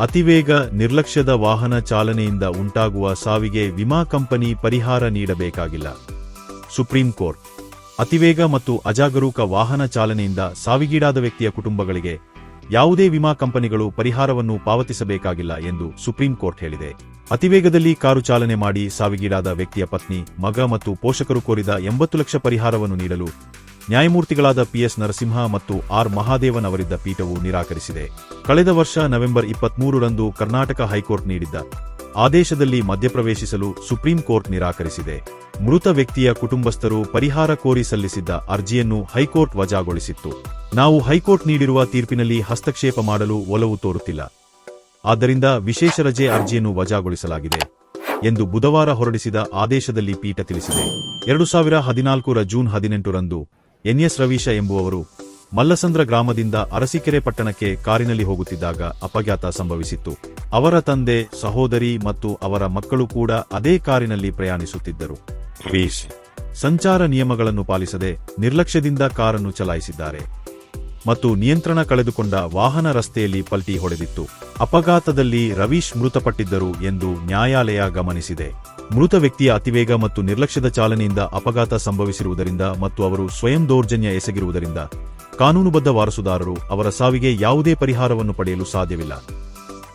ಅತಿವೇಗ ನಿರ್ಲಕ್ಷ್ಯದ ವಾಹನ ಚಾಲನೆಯಿಂದ ಉಂಟಾಗುವ ಸಾವಿಗೆ ವಿಮಾ ಕಂಪನಿ ಪರಿಹಾರ ನೀಡಬೇಕಾಗಿಲ್ಲ. Supreme court. ಅತಿವೇಗ ಮತ್ತು ಅಜಾಗರೂಕ ವಾಹನ ಚಾಲನೆಯಿಂದ ಸಾವಿಗೀಡಾದ ವ್ಯಕ್ತಿಯ ಕುಟುಂಬಗಳಿಗೆ ಯಾವುದೇ ವಿಮಾ ಕಂಪನಿಗಳು ಪರಿಹಾರವನ್ನು ಪಾವತಿಸಬೇಕಾಗಿಲ್ಲ ಎಂದು ಸುಪ್ರೀಂ ಕೋರ್ಟ್ ಹೇಳಿದೆ. ಅತಿವೇಗದಲ್ಲಿ ಕಾರು ಚಾಲನೆ ಮಾಡಿ ಸಾವಿಗೀಡಾದ ವ್ಯಕ್ತಿಯ ಪತ್ನಿ, ಮಗ ಮತ್ತು ಪೋಷಕರು ಕೋರಿದ ಎಂಬತ್ತು ಲಕ್ಷ ಪರಿಹಾರವನ್ನು ನೀಡಲು ನ್ಯಾಯಮೂರ್ತಿಗಳಾದ ಪಿಎಸ್ ನರಸಿಂಹ ಮತ್ತು ಆರ್ ಮಹಾದೇವನ್ ಅವರಿದ್ದ ಪೀಠವು ನಿರಾಕರಿಸಿದೆ. ಕಳೆದ ವರ್ಷ ನವೆಂಬರ್ ಇಪ್ಪತ್ಮೂರರಂದು ಕರ್ನಾಟಕ ಹೈಕೋರ್ಟ್ ನೀಡಿದ್ದ ಆದೇಶದಲ್ಲಿ ಮಧ್ಯಪ್ರವೇಶಿಸಲು ಸುಪ್ರೀಂ ಕೋರ್ಟ್ ನಿರಾಕರಿಸಿದೆ. ಮೃತ ವ್ಯಕ್ತಿಯ ಕುಟುಂಬಸ್ಥರು ಪರಿಹಾರ ಕೋರಿ ಸಲ್ಲಿಸಿದ್ದ ಅರ್ಜಿಯನ್ನು ಹೈಕೋರ್ಟ್ ವಜಾಗೊಳಿಸಿತ್ತು. ನಾವು ಹೈಕೋರ್ಟ್ ನೀಡಿರುವ ತೀರ್ಪಿನಲ್ಲಿ ಹಸ್ತಕ್ಷೇಪ ಮಾಡಲು ಒಲವು ತೋರುತ್ತಿಲ್ಲ. ಆದ್ದರಿಂದ ವಿಶೇಷ ರಜೆ ಅರ್ಜಿಯನ್ನು ವಜಾಗೊಳಿಸಲಾಗಿದೆ ಎಂದು ಬುಧವಾರ ಹೊರಡಿಸಿದ ಆದೇಶದಲ್ಲಿ ಪೀಠ ತಿಳಿಸಿದೆ. ಎರಡು ಸಾವಿರ ಹದಿನಾಲ್ಕರ ಜೂನ್ ಹದಿನೆಂಟರಂದು ಎನ್ಎಸ್ ರವೀಶ ಎಂಬುವವರು ಮಲ್ಲಸಂದ್ರ ಗ್ರಾಮದಿಂದ ಅರಸೀಕೆರೆ ಪಟ್ಟಣಕ್ಕೆ ಕಾರಿನಲ್ಲಿ ಹೋಗುತ್ತಿದ್ದಾಗ ಅಪಘಾತ ಸಂಭವಿಸಿತ್ತು. ಅವರ ತಂದೆ ಸಹೋದರಿ ಮತ್ತು ಅವರ ಮಕ್ಕಳು ಕೂಡ ಅದೇ ಕಾರಿನಲ್ಲಿ ಪ್ರಯಾಣಿಸುತ್ತಿದ್ದರು. ರವೀಶ್. ಸಂಚಾರ ನಿಯಮಗಳನ್ನು ಪಾಲಿಸದೆ ನಿರ್ಲಕ್ಷ್ಯದಿಂದ ಕಾರನ್ನು ಚಲಾಯಿಸಿದ್ದಾರೆ. ಮತ್ತು ನಿಯಂತ್ರಣ ಕಳೆದುಕೊಂಡ ವಾಹನ ರಸ್ತೆಯಲ್ಲಿ ಪಲ್ಟಿ ಹೊಡೆದಿತ್ತು. ಅಪಘಾತದಲ್ಲಿ ರವೀಶ್ ಮೃತಪಟ್ಟಿದ್ದರು ಎಂದು ನ್ಯಾಯಾಲಯ ಗಮನಿಸಿದೆ. ಮೃತ ವ್ಯಕ್ತಿಯ ಅತಿವೇಗ ಮತ್ತು ನಿರ್ಲಕ್ಷ್ಯದ ಚಾಲನೆಯಿಂದ ಅಪಘಾತ ಸಂಭವಿಸಿರುವುದರಿಂದ ಮತ್ತು ಅವರು ಸ್ವಯಂ ದೌರ್ಜನ್ಯ ಎಸಗಿರುವುದರಿಂದ, ಕಾನೂನುಬದ್ಧ ವಾರಸುದಾರರು ಅವರ ಸಾವಿಗೆ ಯಾವುದೇ ಪರಿಹಾರವನ್ನು ಪಡೆಯಲು ಸಾಧ್ಯವಿಲ್ಲ.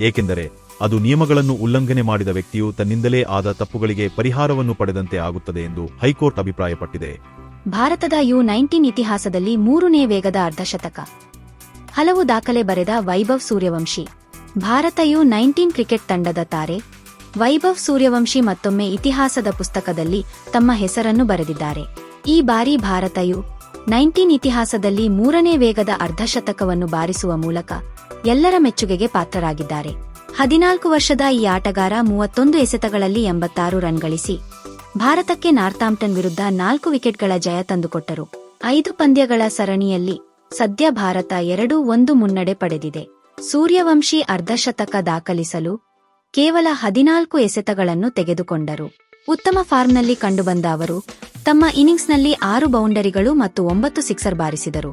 ಏಕೆಂದರೆ, ಅದು ನಿಯಮಗಳನ್ನು ಉಲ್ಲಂಘನೆ ಮಾಡಿದ ವ್ಯಕ್ತಿಯು ತನ್ನಿಂದಲೇ ಆದ ತಪ್ಪುಗಳಿಗೆ ಪರಿಹಾರವನ್ನು ಪಡೆದಂತೆ ಆಗುತ್ತದೆ ಎಂದು ಹೈಕೋರ್ಟ್ ಅಭಿಪ್ರಾಯಪಟ್ಟಿದೆ. ಭಾರತದ ಯು ನೈನ್ಟೀನ್ ಇತಿಹಾಸದಲ್ಲಿ ಮೂರನೇ ವೇಗದ ಅರ್ಧಶತಕ. ಹಲವು ದಾಖಲೆ ಬರೆದ Vaibhav Suryavanshi, Bharat U nineteen cricket ತಂಡದ ತಾರೆ ವೈಭವ್ ಸೂರ್ಯವಂಶಿ ಮತ್ತೊಮ್ಮೆ ಇತಿಹಾಸದ ಪುಸ್ತಕದಲ್ಲಿ ತಮ್ಮ ಹೆಸರನ್ನು ಬರೆದಿದ್ದಾರೆ. ಈ ಬಾರಿ ಭಾರತಯು ನೈನ್ಟೀನ್ ಇತಿಹಾಸದಲ್ಲಿ ಮೂರನೇ ವೇಗದ ಅರ್ಧಶತಕವನ್ನು ಬಾರಿಸುವ ಮೂಲಕ ಎಲ್ಲರ ಮೆಚ್ಚುಗೆಗೆ ಪಾತ್ರರಾಗಿದ್ದಾರೆ. ಹದಿನಾಲ್ಕು ವರ್ಷದ ಈ ಆಟಗಾರ ಮೂವತ್ತೊಂದು ಎಸೆತಗಳಲ್ಲಿ ಎಂಬತ್ತಾರು ರನ್ ಗಳಿಸಿ ಭಾರತಕ್ಕೆ ನಾರ್ಥಾಂಪ್ಟನ್ ವಿರುದ್ಧ ನಾಲ್ಕು ವಿಕೆಟ್ಗಳ ಜಯ ತಂದುಕೊಟ್ಟರು. ಐದು ಪಂದ್ಯಗಳ ಸರಣಿಯಲ್ಲಿ ಸದ್ಯ ಭಾರತ ಎರಡು ಒಂದು ಮುನ್ನಡೆ ಪಡೆದಿದೆ. ಸೂರ್ಯವಂಶಿ ಅರ್ಧಶತಕ ದಾಖಲಿಸಲು ಕೇವಲ ಹದಿನಾಲ್ಕು ಎಸೆತಗಳನ್ನು ತೆಗೆದುಕೊಂಡರು. ಉತ್ತಮ ಫಾರ್ಮ್ನಲ್ಲಿ ಕಂಡುಬಂದ ಅವರು ತಮ್ಮ ಇನಿಂಗ್ಸ್ನಲ್ಲಿ ಆರು ಬೌಂಡರಿಗಳು ಮತ್ತು ಒಂಬತ್ತು ಸಿಕ್ಸರ್ ಬಾರಿಸಿದರು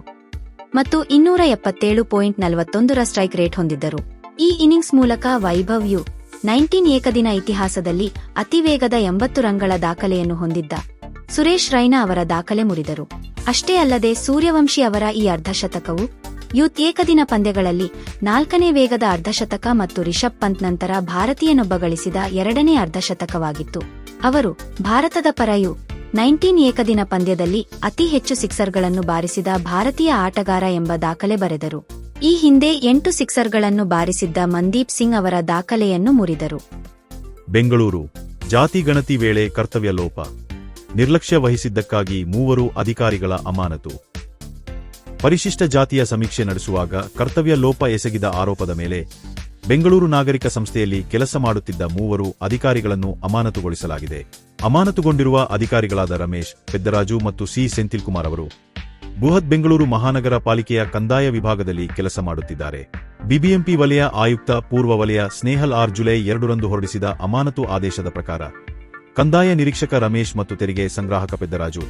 ಮತ್ತು ಇನ್ನೂರ ಎಪ್ಪತ್ತೇಳು ಪಾಯಿಂಟ್ ನಲವತ್ತೊಂದರ ಸ್ಟ್ರೈಕ್ ರೇಟ್ ಹೊಂದಿದ್ದರು. ಈ ಇನ್ನಿಂಗ್ಸ್ ಮೂಲಕ ವೈಭವ್ ಯು ನೈನ್ಟೀನ್ ಏಕದಿನ ಇತಿಹಾಸದಲ್ಲಿ ಅತಿ ವೇಗದ ಎಂಬತ್ತು ರಂಗಳ ದಾಖಲೆಯನ್ನು ಹೊಂದಿದ್ದ ಸುರೇಶ್ ರೈನಾ ಅವರ ದಾಖಲೆ ಮುರಿದರು. ಅಷ್ಟೇ ಅಲ್ಲದೆ ಸೂರ್ಯವಂಶಿ ಅವರ ಈ ಅರ್ಧಶತಕವು ಯೂತ್ ಏಕದಿನ ಪಂದ್ಯಗಳಲ್ಲಿ ನಾಲ್ಕನೇ ವೇಗದ ಅರ್ಧಶತಕ ಮತ್ತು ರಿಷಬ್ ಪಂತ್ ನಂತರ ಭಾರತೀಯನೊಬ್ಬ ಗಳಿಸಿದ ಎರಡನೇ ಅರ್ಧಶತಕವಾಗಿತ್ತು. ಅವರು ಭಾರತದ ಪರಯು ನೈನ್ಟೀನ್ ಏಕದಿನ ಪಂದ್ಯದಲ್ಲಿ ಅತಿ ಹೆಚ್ಚು ಸಿಕ್ಸರ್ಗಳನ್ನು ಬಾರಿಸಿದ ಭಾರತೀಯ ಆಟಗಾರ ಎಂಬ ದಾಖಲೆ ಬರೆದರು. ಈ ಹಿಂದೆ ಎಂಟು ಸಿಕ್ಸರ್ಗಳನ್ನು ಬಾರಿಸಿದ್ದ ಮಂದೀಪ್ ಸಿಂಗ್ ಅವರ ದಾಖಲೆಯನ್ನು ಮುರಿದರು. ಬೆಂಗಳೂರು, ಜಾತಿ ಗಣತಿ ವೇಳೆ ಕರ್ತವ್ಯ ಲೋಪ. ನಿರ್ಲಕ್ಷ್ಯ ವಹಿಸಿದ್ದಕ್ಕಾಗಿ ಮೂವರು ಅಧಿಕಾರಿಗಳ ಅಮಾನತು. ಪರಿಶಿಷ್ಟ ಜಾತಿಯ ಸಮೀಕ್ಷೆ ನಡೆಸುವಾಗ ಕರ್ತವ್ಯ ಲೋಪ ಎಸಗಿದ ಆರೋಪದ ಮೇಲೆ ಬೆಂಗಳೂರು ನಾಗರಿಕ ಸಂಸ್ಥೆಯಲ್ಲಿ ಕೆಲಸ ಮಾಡುತ್ತಿದ್ದ ಮೂವರು ಅಧಿಕಾರಿಗಳನ್ನು ಅಮಾನತುಗೊಳಿಸಲಾಗಿದೆ. ಅಮಾನತುಗೊಂಡಿರುವ ಅಧಿಕಾರಿಗಳಾದ ರಮೇಶ್, ಪೆದ್ದರಾಜು ಮತ್ತು ಸಿ. ಸೆಂಥಿಲ್ ಕುಮಾರ್ ಅವರು ಬೃಹತ್ ಬೆಂಗಳೂರು ಮಹಾನಗರ ಪಾಲಿಕೆಯ ಕಂದಾಯ ವಿಭಾಗದಲ್ಲಿ ಕೆಲಸ ಮಾಡುತ್ತಿದ್ದಾರೆ. ಬಿಬಿಎಂಪಿ ವಲಯ ಆಯುಕ್ತ, ಪೂರ್ವ ವಲಯ ಸ್ನೇಹಲ್ ಆರ್. ಜುಲೈ ಎರಡರಂದು ಹೊರಡಿಸಿದ ಅಮಾನತು ಆದೇಶದ ಪ್ರಕಾರ ಕಂದಾಯ ನಿರೀಕ್ಷಕ ರಮೇಶ್ ಮತ್ತು ತೆರಿಗೆ ಸಂಗ್ರಾಹಕ ಪೆದ್ದರಾಜು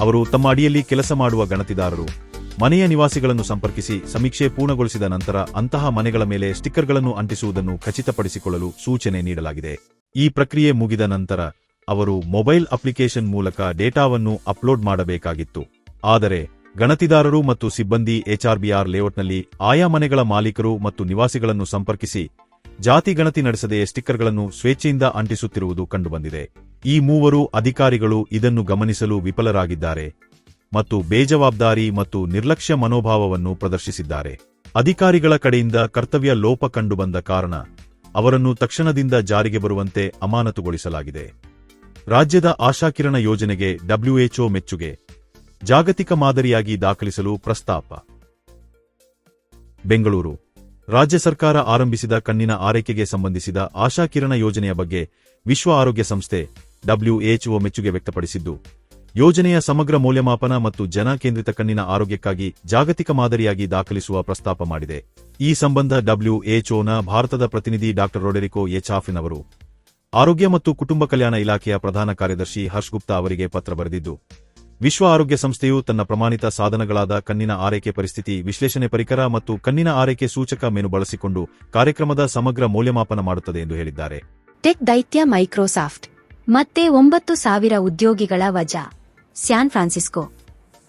ಅವರು ತಮ್ಮ ಅಡಿಯಲ್ಲಿ ಕೆಲಸ ಮಾಡುವ ಗಣತಿದಾರರು ಮನೆಯ ನಿವಾಸಿಗಳನ್ನು ಸಂಪರ್ಕಿಸಿ ಸಮೀಕ್ಷೆ ಪೂರ್ಣಗೊಳಿಸಿದ ನಂತರ ಅಂತಹ ಮನೆಗಳ ಮೇಲೆ ಸ್ಟಿಕ್ಕರ್ಗಳನ್ನು ಅಂಟಿಸುವುದನ್ನು ಖಚಿತಪಡಿಸಿಕೊಳ್ಳಲು ಸೂಚನೆ ನೀಡಲಾಗಿದೆ. ಈ ಪ್ರಕ್ರಿಯೆ ಮುಗಿದ ನಂತರ ಅವರು ಮೊಬೈಲ್ ಅಪ್ಲಿಕೇಶನ್ ಮೂಲಕ ಡೇಟಾವನ್ನು ಅಪ್ಲೋಡ್ ಮಾಡಬೇಕಾಗಿತ್ತು. ಆದರೆ ಗಣತಿದಾರರು ಮತ್ತು ಸಿಬ್ಬಂದಿ ಎಚ್ಆರ್ಬಿಆರ್ ಲೇಔಟ್ನಲ್ಲಿ ಆಯಾ ಮನೆಗಳ ಮಾಲೀಕರು ಮತ್ತು ನಿವಾಸಿಗಳನ್ನು ಸಂಪರ್ಕಿಸಿ ಜಾತಿ ಗಣತಿ ನಡೆಸದೆ ಸ್ಟಿಕ್ಕರ್ಗಳನ್ನು ಸ್ವೇಚ್ಛೆಯಿಂದ ಅಂಟಿಸುತ್ತಿರುವುದು ಕಂಡುಬಂದಿದೆ. ಈ ಮೂವರು ಅಧಿಕಾರಿಗಳು ಇದನ್ನು ಗಮನಿಸಲು ವಿಫಲರಾಗಿದ್ದಾರೆ. ಮತ್ತು ಬೇಜವಾಬ್ದಾರಿ ಮತ್ತು ನಿರ್ಲಕ್ಷ್ಯ ಮನೋಭಾವವನ್ನು ಪ್ರದರ್ಶಿಸಿದ್ದಾರೆ. ಅಧಿಕಾರಿಗಳ ಕಡೆಯಿಂದ ಕರ್ತವ್ಯ ಲೋಪ ಕಂಡುಬಂದ ಕಾರಣ ಅವರನ್ನು ತಕ್ಷಣದಿಂದ ಜಾರಿಗೆ ಬರುವಂತೆ ಅಮಾನತುಗೊಳಿಸಲಾಗಿದೆ. ರಾಜ್ಯದ ಆಶಾಕಿರಣ ಯೋಜನೆಗೆ ಡಬ್ಲ್ಯೂಎಚ್ಒ ಮೆಚ್ಚುಗೆ, ಜಾಗತಿಕ ಮಾದರಿಯಾಗಿ ದಾಖಲಿಸಲು ಪ್ರಸ್ತಾಪ. ಬೆಂಗಳೂರು, ರಾಜ್ಯ ಸರ್ಕಾರ ಆರಂಭಿಸಿದ ಕಣ್ಣಿನ ಆರೈಕೆಗೆ ಸಂಬಂಧಿಸಿದ ಆಶಾಕಿರಣ ಯೋಜನೆಯ ಬಗ್ಗೆ ವಿಶ್ವ ಆರೋಗ್ಯ ಸಂಸ್ಥೆ ಡಬ್ಲ್ಯೂಎಚ್ಒ ಮೆಚ್ಚುಗೆ ವ್ಯಕ್ತಪಡಿಸಿದ್ದು ಯೋಜನೆಯ ಸಮಗ್ರ ಮೌಲ್ಯಮಾಪನ ಮತ್ತು ಜನ ಕೇಂದ್ರಿತ ಕಣ್ಣಿನ ಆರೋಗ್ಯಕ್ಕಾಗಿ ಜಾಗತಿಕ ಮಾದರಿಯಾಗಿ ದಾಖಲಿಸುವ ಪ್ರಸ್ತಾಪ ಮಾಡಿದೆ. ಈ ಸಂಬಂಧ ಡಬ್ಲ್ಯೂಎಚ್ಒನ ಭಾರತದ ಪ್ರತಿನಿಧಿ ಡಾ ರೊಡೆರಿಕೋ ಎಚಾಫಿನ್ ಅವರು. ಆರೋಗ್ಯ ಮತ್ತು ಕುಟುಂಬ ಕಲ್ಯಾಣ ಇಲಾಖೆಯ ಪ್ರಧಾನ ಕಾರ್ಯದರ್ಶಿ ಹರ್ಷ್ ಗುಪ್ತಾ ಅವರಿಗೆ ಪತ್ರ ಬರೆದಿದ್ದು, ವಿಶ್ವ ಆರೋಗ್ಯ ಸಂಸ್ಥೆಯು ತನ್ನ ಪ್ರಮಾಣಿತ ಸಾಧನಗಳಾದ ಕಣ್ಣಿನ ಆರೈಕೆ ಪರಿಸ್ಥಿತಿ ವಿಶ್ಲೇಷಣೆ ಪರಿಕರ ಮತ್ತು ಕಣ್ಣಿನ ಆರೈಕೆ ಸೂಚಕ ಮೆನು ಬಳಸಿಕೊಂಡು ಕಾರ್ಯಕ್ರಮದ ಸಮಗ್ರ ಮೌಲ್ಯಮಾಪನ ಮಾಡುತ್ತದೆ ಎಂದು ಹೇಳಿದ್ದಾರೆ. ಟೆಕ್ ದೈತ್ಯ ಮೈಕ್ರೋಸಾಫ್ಟ್. ಮತ್ತೆ ಒಂಬತ್ತು ಸಾವಿರ ಉದ್ಯೋಗಿಗಳ ವಜಾ. San Francisco.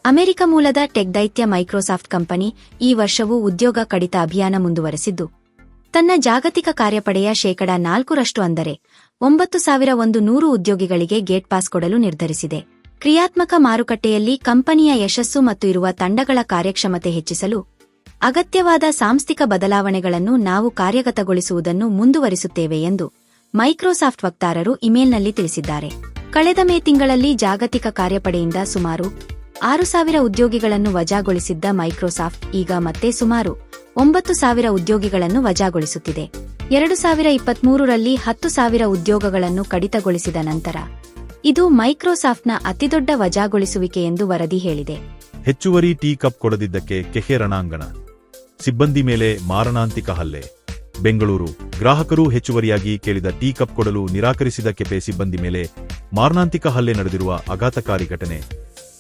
ಅಮೆರಿಕ ಮೂಲದ ಟೆಕ್ ದೈತ್ಯ ಮೈಕ್ರೋಸಾಫ್ಟ್ ಕಂಪನಿ ಈ ವರ್ಷವೂ ಉದ್ಯೋಗ ಕಡಿತ ಅಭಿಯಾನ ಮುಂದುವರೆಸಿದ್ದು. ತನ್ನ ಜಾಗತಿಕ ಕಾರ್ಯಪಡೆಯ ಶೇಕಡ ನಾಲ್ಕರಷ್ಟು ಅಂದರೆ ಒಂಬತ್ತು ಸಾವಿರ ಒಂದು ನೂರು ಉದ್ಯೋಗಿಗಳಿಗೆ ಗೇಟ್ ಪಾಸ್ ಕೊಡಲು ನಿರ್ಧರಿಸಿದೆ. ಕ್ರಿಯಾತ್ಮಕ ಮಾರುಕಟ್ಟೆಯಲ್ಲಿ ಕಂಪನಿಯ ಯಶಸ್ಸು ಮತ್ತು ಇರುವ ತಂಡಗಳ ಕಾರ್ಯಕ್ಷಮತೆ ಹೆಚ್ಚಿಸಲು ಅಗತ್ಯವಾದ ಸಾಂಸ್ಥಿಕ ಬದಲಾವಣೆಗಳನ್ನು ನಾವು ಕಾರ್ಯಗತಗೊಳಿಸುವುದನ್ನು ಮುಂದುವರಿಸುತ್ತೇವೆ ಎಂದು ಮೈಕ್ರೋಸಾಫ್ಟ್ ವಕ್ತಾರರು ಇಮೇಲ್ನಲ್ಲಿ ತಿಳಿಸಿದ್ದಾರೆ. ಕಳೆದ ಮೇ ತಿಂಗಳಲ್ಲಿ ಜಾಗತಿಕ ಕಾರ್ಯಪಡೆಯಿಂದ ಸುಮಾರು ಆರು ಸಾವಿರ ಉದ್ಯೋಗಿಗಳನ್ನು ವಜಾಗೊಳಿಸಿದ್ದ ಮೈಕ್ರೋಸಾಫ್ಟ್ ಈಗ ಮತ್ತೆ ಸುಮಾರು ಒಂಬತ್ತು ಸಾವಿರ ಉದ್ಯೋಗಿಗಳನ್ನು ವಜಾಗೊಳಿಸುತ್ತಿದೆ. ಎರಡು ಸಾವಿರ ಇಪ್ಪತ್ಮೂರರಲ್ಲಿ ಹತ್ತು ಸಾವಿರ ಉದ್ಯೋಗಗಳನ್ನು ಕಡಿತಗೊಳಿಸಿದ ನಂತರ ಇದು ಮೈಕ್ರೋಸಾಫ್ಟ್ನ ಅತಿದೊಡ್ಡ ವಜಾಗೊಳಿಸುವಿಕೆ ಎಂದು ವರದಿ ಹೇಳಿದೆ. ಹೆಚ್ಚುವರಿ ಟೀ ಕಪ್ ಕೊಡದಿದ್ದಕ್ಕೆ ಕೆಹೆ ರಣಾಂಗಣ. ಸಿಬ್ಬಂದಿ ಮೇಲೆ ಮಾರಣಾಂತಿಕ ಹಲ್ಲೆ. ಬೆಂಗಳೂರು ಗ್ರಾಹಕರು ಹೆಚ್ಚುವರಿಯಾಗಿ ಕೇಳಿದ ಟೀ ಕಪ್ ಕೊಡಲು ನಿರಾಕರಿಸಿದ ಕೆಪೆ ಸಿಬ್ಬಂದಿ ಮೇಲೆ ಮಾರಣಾಂತಿಕ ಹಲ್ಲೆ ನಡೆದಿರುವ ಆಘಾತಕಾರಿ ಘಟನೆ.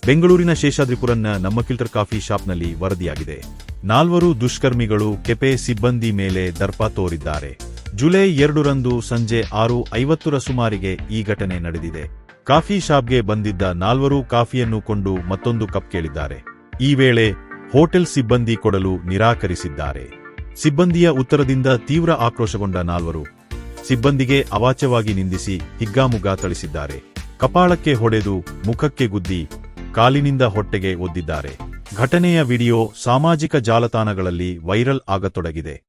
ಬೆಂಗಳೂರಿನ ಶೇಷಾದ್ರಿಪುರನ್ನ ನಮ್ಮ ಕಿಲ್ಟರ್ ಕಾಫಿ ಶಾಪ್ನಲ್ಲಿ ವರದಿಯಾಗಿದೆ. ನಾಲ್ವರು ದುಷ್ಕರ್ಮಿಗಳು ಕೆಪೆ ಸಿಬ್ಬಂದಿ ಮೇಲೆ ದರ್ಪ ತೋರಿದ್ದಾರೆ. ಜುಲೈ ಎರಡರಂದು ಸಂಜೆ ಆರು ಐವತ್ತರ ಸುಮಾರಿಗೆ ಈ ಘಟನೆ ನಡೆದಿದೆ. ಕಾಫಿ ಶಾಪ್ಗೆ ಬಂದಿದ್ದ ನಾಲ್ವರು ಕಾಫಿಯನ್ನು ಕೊಂಡು ಮತ್ತೊಂದು ಕಪ್ ಕೇಳಿದ್ದಾರೆ. ಈ ವೇಳೆ ಹೋಟೆಲ್ ಸಿಬ್ಬಂದಿ ಕೊಡಲು ನಿರಾಕರಿಸಿದ್ದಾರೆ. ಸಿಬ್ಬಂದಿಯ ಉತ್ತರದಿಂದ ತೀವ್ರ ಆಕ್ರೋಶಗೊಂಡ ನಾಲ್ವರು. ಸಿಬ್ಬಂದಿಗೆ ಅವಾಚ್ಯವಾಗಿ ನಿಂದಿಸಿ ಹಿಗ್ಗಾಮುಗ್ಗಾ ಥಳಿಸಿದ್ದಾರೆ. ಕಪಾಳಕ್ಕೆ ಹೊಡೆದು ಮುಖಕ್ಕೆ ಗುದ್ದಿ ಕಾಲಿನಿಂದ ಹೊಟ್ಟೆಗೆ ಒದ್ದಿದ್ದಾರೆ. ಘಟನೆಯ ವಿಡಿಯೋ ಸಾಮಾಜಿಕ ಜಾಲತಾಣಗಳಲ್ಲಿ ವೈರಲ್ ಆಗತೊಡಗಿದೆ.